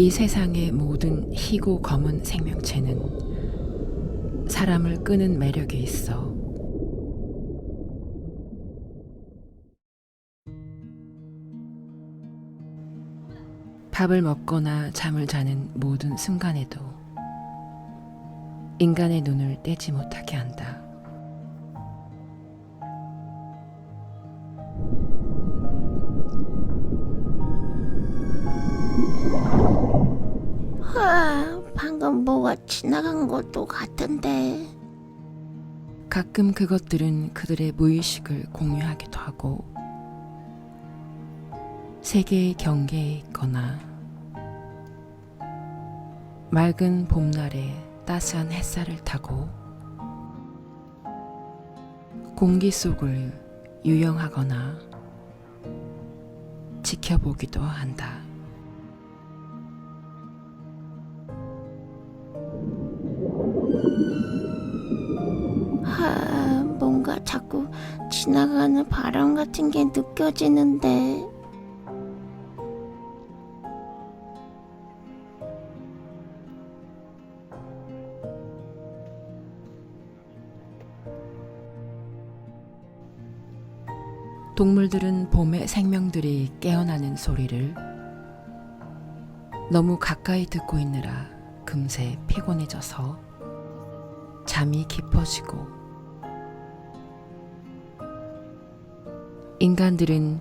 이 세상의 모든 희고 검은 생명체는 사람을 끄는 매력이 있어. 밥을 먹거나 잠을 자는 모든 순간에도 인간의 눈을 떼지 못하게 한다. 아, 방금 뭐가 지나간 것도 같은데. 가끔 그것들은 그들의 무의식을 공유하기도 하고 세계의 경계에 있거나 맑은 봄날에 따스한 햇살을 타고 공기 속을 유영하거나 지켜보기도 한다. 뭔가 자꾸 지나가는 바람 같은 게 느껴지는데. 동물들은 봄에 생명들이 깨어나는 소리를 너무 가까이 듣고 있느라 금세 피곤해져서 잠이 깊어지고 인간들은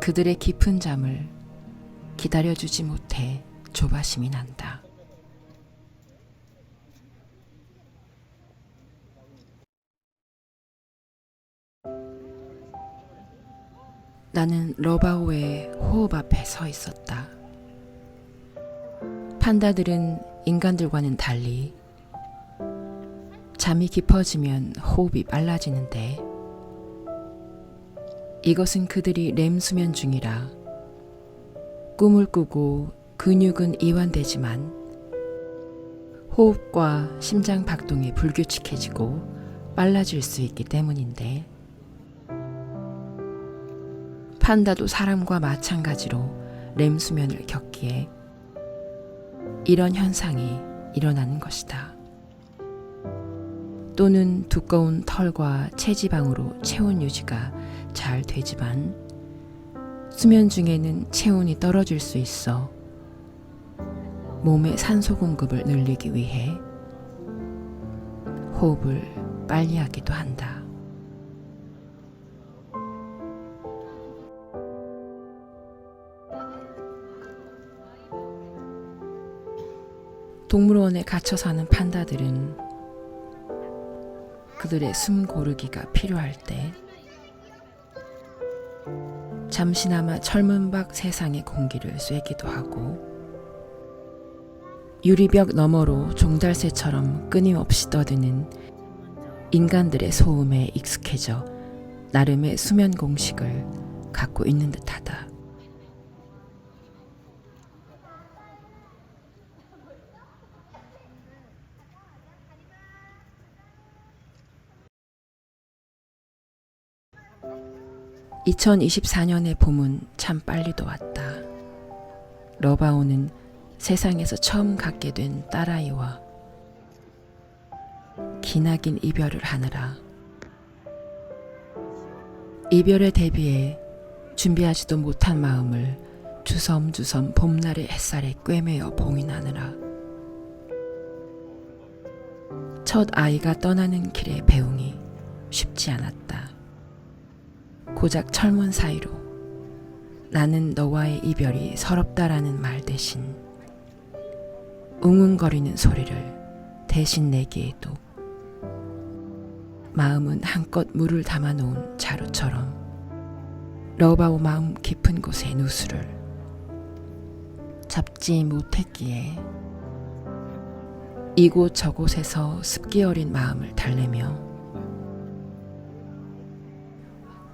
그들의 깊은 잠을 기다려주지 못해 조바심이 난다. 나는 러바오의 호흡 앞에 서 있었다. 판다들은 인간들과는 달리 잠이 깊어지면 호흡이 빨라지는데 이것은 그들이 렘 수면 중이라 꿈을 꾸고 근육은 이완되지만 호흡과 심장 박동이 불규칙해지고 빨라질 수 있기 때문인데 판다도 사람과 마찬가지로 렘 수면을 겪기에 이런 현상이 일어나는 것이다. 또는 두꺼운 털과 체지방으로 체온 유지가 잘 되지만 수면 중에는 체온이 떨어질 수 있어 몸의 산소 공급을 늘리기 위해 호흡을 빨리 하기도 한다. 동물원에 갇혀 사는 판다들은 그들의 숨 고르기가 필요할 때 잠시나마 철문박 세상의 공기를 쐬기도 하고 유리벽 너머로 종달새처럼 끊임없이 떠드는 인간들의 소음에 익숙해져 나름의 수면 공식을 갖고 있는 듯하다. (2024년의) 봄은 참 빨리도 왔다. 러바오는 세상에서 처음 갖게 된 딸아이와 기나긴 이별을 하느라 이별에 대비해 준비하지도 못한 마음을 주섬주섬 봄날의 햇살에 꿰매어 봉인하느라 첫 아이가 떠나는 길의 배웅이 쉽지 않았다. 고작 철문 사이로. 나는 너와의 이별이 서럽다라는 말 대신 웅웅거리는 소리를 대신 내기에도 마음은 한껏 물을 담아놓은 자루처럼 러바오 마음 깊은 곳의 누수를 잡지 못했기에 이곳 저곳에서 습기 어린 마음을 달래며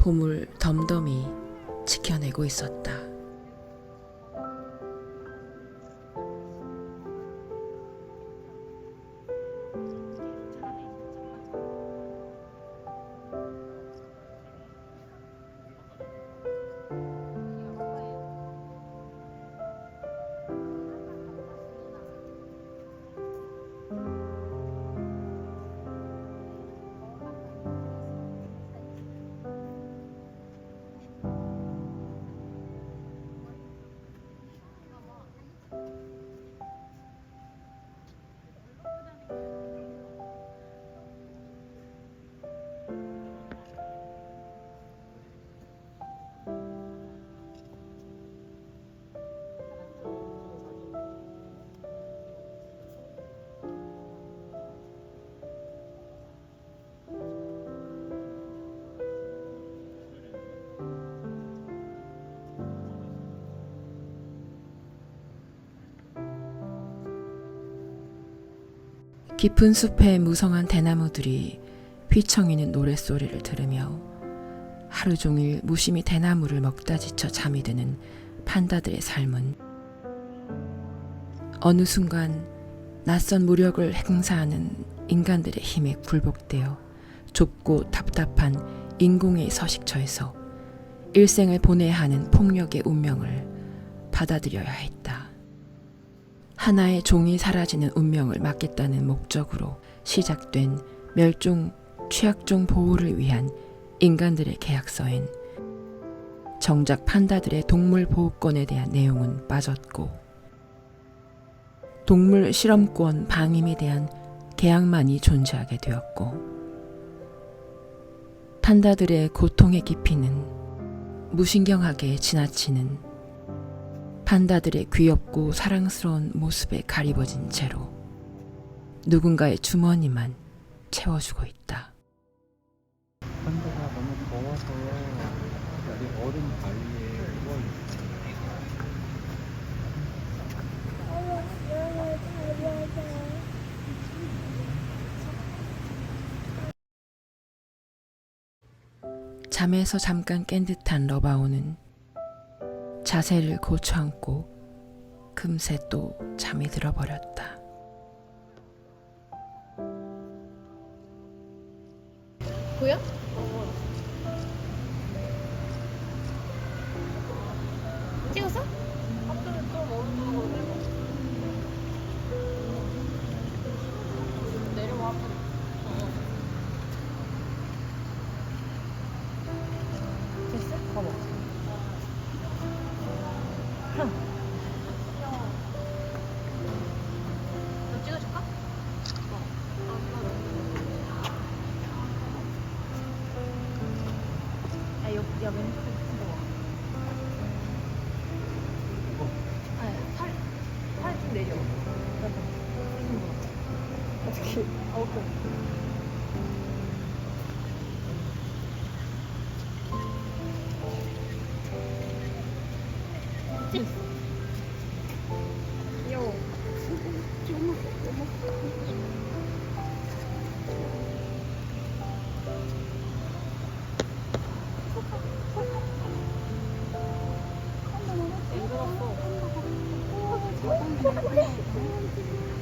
봄을 덤덤히 지켜내고 있었다. 깊은 숲의 무성한 대나무들이 휘청이는 노랫소리를 들으며 하루 종일 무심히 대나무를 먹다 지쳐 잠이 드는 판다들의 삶은 어느 순간 낯선 무력을 행사하는 인간들의 힘에 굴복되어 좁고 답답한 인공의 서식처에서 일생을 보내야 하는 폭력의 운명을 받아들여야 했다. 하나의 종이 사라지는 운명을 막겠다는 목적으로 시작된 멸종 취약종 보호를 위한 인간들의 계약서엔 정작 판다들의 동물 보호권에 대한 내용은 빠졌고 동물 실험권 방임에 대한 계약만이 존재하게 되었고 판다들의 고통의 깊이는 무신경하게 지나치는 판다들의 귀엽고 사랑스러운 모습에 가리워진 채로 누군가의 주머니만 채워주고 있다. 판다가 너무 더워서 여기 얼음 바위에 누워. 잠에서 잠깐 깬 듯한 러바오는 자세를 고쳐 앉고 금세 또 잠이 들어버렸다. 보여? 야 왼쪽 들어와. 아니 팔팔좀 내려. 어떻게? 아 오케이. 찍. Thank you.